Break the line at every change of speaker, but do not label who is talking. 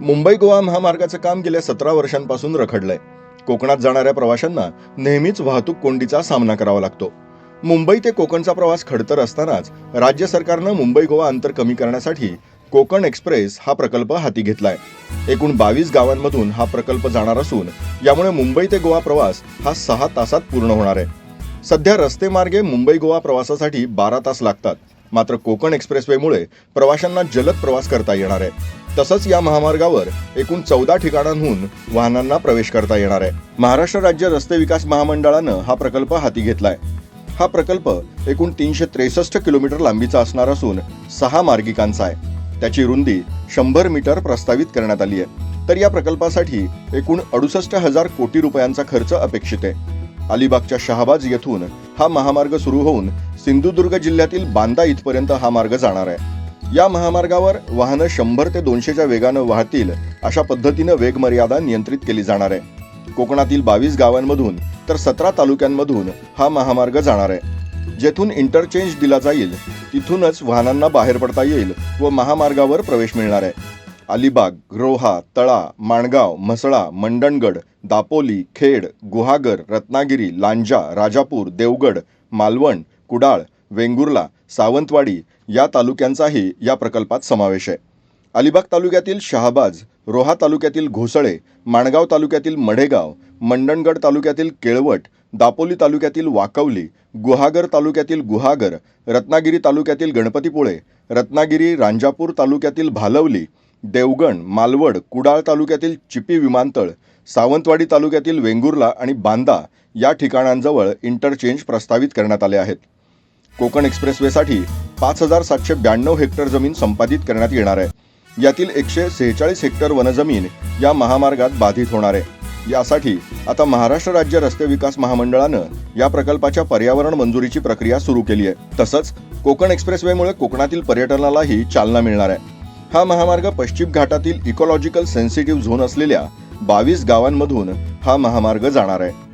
मुंबई गोवा महामार्गाचं काम गेल्या सतरा वर्षांपासून रखडलंय. कोकणात जाणाऱ्या प्रवाशांना नेहमीच वाहतूक कोंडीचा सामना करावा लागतो. मुंबई ते कोकणचा प्रवास खडतर असतानाच राज्य सरकारनं मुंबई गोवा अंतर कमी करण्यासाठी कोकण एक्सप्रेस हा प्रकल्प हाती घेतलाय. एकूण बावीस गावांमधून हा प्रकल्प जाणार असून यामुळे मुंबई ते गोवा प्रवास हा सहा तासात पूर्ण होणार आहे. सध्या रस्ते मार्गे मुंबई गोवा प्रवासासाठी बारा तास लागतात. मात्र कोकण एक्सप्रेसवेमुळे प्रवाशांना जलद प्रवास करता येणार आहे. तसंच या महामार्गावर एकूण चौदा ठिकाणांहून वाहनांना प्रवेश करता येणार आहे. महाराष्ट्र राज्य रस्ते विकास महामंडळानं हा प्रकल्प हाती घेतलाय. हा प्रकल्प एकूण तीनशे त्रेसष्ट किलोमीटर लांबीचा असणार असून सहा मार्गिकांचा आहे. त्याची रुंदी शंभर मीटर प्रस्तावित करण्यात आली आहे. तर या प्रकल्पासाठी एकूण अडुसष्ट हजार कोटी रुपयांचा खर्च अपेक्षित आहे. अलिबागच्या शहाबाज येथून हा महामार्ग सुरू होऊन सिंधुदुर्ग जिल्ह्यातील बांदा इथपर्यंत हा मार्ग जाणार आहे. या महामार्गावर वाहनं शंभर ते दोनशेच्या वेगानं वाहतील अशा पद्धतीनं वेगमर्यादा नियंत्रित केली जाणार आहे. कोकणातील बावीस गावांमधून तर सतरा तालुक्यांमधून हा महामार्ग जाणार आहे. जेथून इंटरचेंज दिला जाईल तिथूनच वाहनांना बाहेर पडता येईल व महामार्गावर प्रवेश मिळणार आहे. अलिबाग रोहा तळा माणगाव म्हसळा मंडणगड दापोली खेड गुहागर रत्नागिरी लांजा राजापूर देवगड मालवण कुडाळ वेंगुर्ला सावंतवाडी या तालुक्यांचाही या प्रकल्पात समावेश आहे. अलिबाग तालुक्यातील शहाबाज रोहा तालुक्यातील घोसळे माणगाव तालुक्यातील मढेगाव मंडणगड तालुक्यातील केळवट दापोली तालुक्यातील वाकवली गुहागर तालुक्यातील गुहागर रत्नागिरी तालुक्यातील गणपतीपुळे रत्नागिरी रांजापूर तालुक्यातील भालवली देवगण मालवड कुडाळ तालुक्यातील चिपी विमानतळ सावंतवाडी तालुक्यातील वेंगुर्ला आणि बांदा या ठिकाणांजवळ इंटरचेंज प्रस्तावित करण्यात आले आहेत. कोकण एक्सप्रेसवेसाठी पाच हजार सातशे ब्याण्णव हेक्टर जमीन संपादित करण्यात येणार आहे. यातील एकशे सेहेचाळीस हेक्टर वनजमीन या महामार्गात बाधित होणार आहे. यासाठी आता महाराष्ट्र राज्य रस्ते विकास महामंडळानं या प्रकल्पाच्या पर्यावरण मंजुरीची प्रक्रिया सुरू केली आहे. तसंच कोकण एक्सप्रेसवेमुळे कोकणातील पर्यटनालाही चालना मिळणार आहे. हा महामार्ग पश्चिम घाटातील इकॉलॉजिकल सेन्सिटिव्ह झोन असलेल्या बावीस गावांमधून हा महामार्ग जाणार आहे.